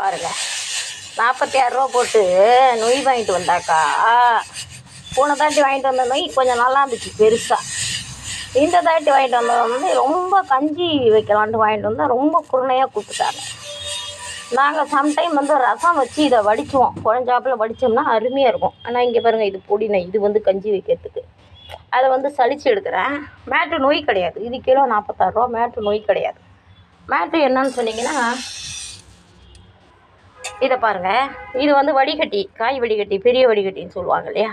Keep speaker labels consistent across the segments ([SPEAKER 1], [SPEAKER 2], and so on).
[SPEAKER 1] பாருங்கள் நாற்பத்தி ஆறுரூவா போட்டு நொய் வாங்கிட்டு வந்தாக்கா. போன தாட்டி வாங்கிட்டு வந்த நொய் கொஞ்சம் நல்லா இருந்துச்சு பெருசாக இந்த தாட்டி வாங்கிட்டு வந்தது வந்து ரொம்ப கஞ்சி வைக்கலான்ட்டு வாங்கிட்டு வந்தால் ரொம்ப குருணையாக கொடுத்துட்டாங்க நாங்கள் சம்டைம் வந்து ரசம் வச்சு இதை வடிச்சுவோம். குழஞ்சாப்பில் வடித்தோம்னா அருமையாக இருக்கும். ஆனால் இங்கே பாருங்கள் இது பொடினை இது வந்து கஞ்சி வைக்கிறதுக்கு. அதை வந்து சளிச்சு எடுக்கிறேன். மேட்டு நோய் கிடையாது. இது கிலோ நாற்பத்தாறுரூவா மேட்டு நோய் கிடையாது. மேட்டு என்னன்னு சொன்னீங்கன்னா இதை பாருங்கள் இது வந்து வடிகட்டி காய் வடிகட்டி பெரிய வடிகட்டின்னு சொல்லுவாங்க இல்லையா?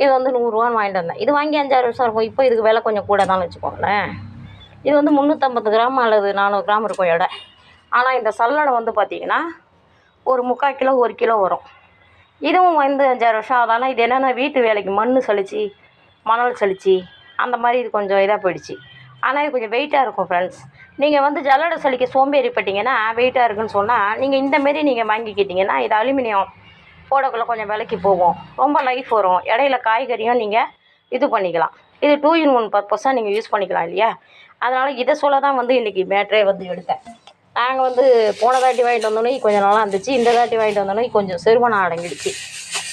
[SPEAKER 1] இது வந்து நூறுரூவான்னு வாங்கிட்டு வந்தேன். இது வாங்கி அஞ்சாறு வருஷம் இருக்கும். இப்போ இதுக்கு விலை கொஞ்சம் கூட தான் வச்சுக்கோங்களேன். இது வந்து முந்நூற்றம்பது கிராம் அல்லது நானூறு கிராம் இருக்கும் எடை. ஆனால் இந்த சல்லடை வந்து பார்த்திங்கன்னா ஒரு முக்கால் கிலோ ஒரு கிலோ வரும். இதுவும் வந்து அஞ்சாறு வருஷம் ஆகுதானா இது என்னென்னா வீட்டு வேலைக்கு மண் சளிச்சு மணல் சளிச்சு அந்த மாதிரி இது கொஞ்சம் இதாக போயிடுச்சு. ஆனால் இது கொஞ்சம் வெயிட்டாக இருக்கும் ஃப்ரெண்ட்ஸ் நீங்கள் வந்து ஜல்லடை சளிக்கு சோம்பேறிப்பட்டீங்கன்னா வெயிட்டாக இருக்குன்னு சொன்னால் நீங்கள் இந்தமாரி நீங்கள் வாங்கிக்கிட்டிங்கன்னா இது அலுமினியம் போடக்குள்ளே கொஞ்சம் விலைக்கு போகும். ரொம்ப லைஃப் வரும். இடையில காய்கறியும் நீங்கள் இது பண்ணிக்கலாம். இது டூ இன் ஒன் பர்பஸாக நீங்கள் யூஸ் பண்ணிக்கலாம் இல்லையா? அதனால் இதை சொல்ல தான் வந்து இன்றைக்கி மேட்ரே வந்து எடுத்தேன். நாங்கள் வந்து போன தாட்டி வாங்கிட்டு வந்தோன்னே கொஞ்சம் நல்லா இருந்துச்சு. இந்த தாட்டி வாங்கிட்டு வந்தோன்னே கொஞ்சம் செருமணம் அடங்கிடுச்சு.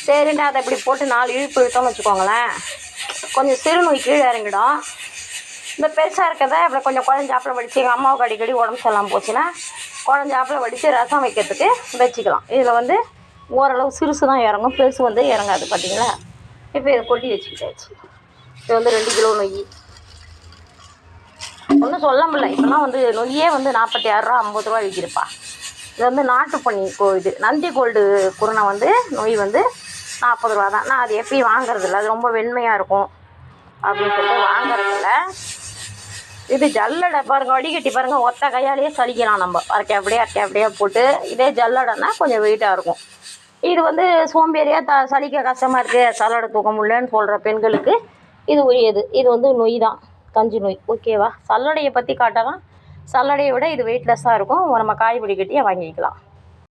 [SPEAKER 1] சரின்ட்டு அதை இப்படி போட்டு நாலு இழுப்பு இழுத்தோம்னு வச்சுக்கோங்களேன். கொஞ்சம் சிறுநோய் கீழே இறங்கிடும். இந்த பெருசாக இருக்கிறத? அப்புறம் கொஞ்சம் குழஞ்சாப்பில் வடித்து எங்கள் அம்மாவுக்கு அடிக்கடி உடம்பு சரியில்லாமல் போச்சுன்னா குழஞ்சாப்பில் வடித்து ரசம் வைக்கிறதுக்கு வச்சுக்கலாம். இதில் வந்து ஓரளவு சிறுசு தான் இறங்கும் பெருசு வந்து இறங்காது பார்த்தீங்களா இப்போ இதை கொட்டி வச்சுக்கிட்டாச்சு. இது வந்து ரெண்டு கிலோ நொய். ஒன்றும் சொல்ல முடியல. இப்போலாம் வந்து நொய்யே வந்து நாற்பத்தி ஆறுரூவா ஐம்பது ரூபா விற்கிருப்பா இது வந்து நாட்டு பண்ணி கோ இது நந்தி கோல்டு குருணை வந்து நொய் வந்து நாற்பது ரூபா தான் நான் அது எப்பயும் வாங்குறதில்ல. அது ரொம்ப வெண்மையாக இருக்கும் அப்படின்னு சொல்லிட்டு வாங்குறதில்ல. இது ஜல்லடை பாருங்க வடிகட்டி பாருங்க ஒத்த கையாலேயே சலிக்கலாம் நம்ம. அரைக்க அப்படியே அரைக்க அப்படியே போட்டு இதே ஜல்லடைன்னா கொஞ்சம் வெயிட்டாக இருக்கும். இது வந்து சோம்பேறியாக த சலிக்க கஷ்டமாக இருக்குது சல்லடை தூக்க முடியலன்னு சொல்கிற பெண்களுக்கு இது உரியது. இது வந்து நொய் தான் கஞ்சி நொய். ஓகேவா சல்லடையை பற்றி காட்டலாம். சல்லடையை விட இது வெயிட்லெஸ்ஸாக இருக்கும். நம்ம காய் வடிகட்டியை வாங்கிக்கலாம்.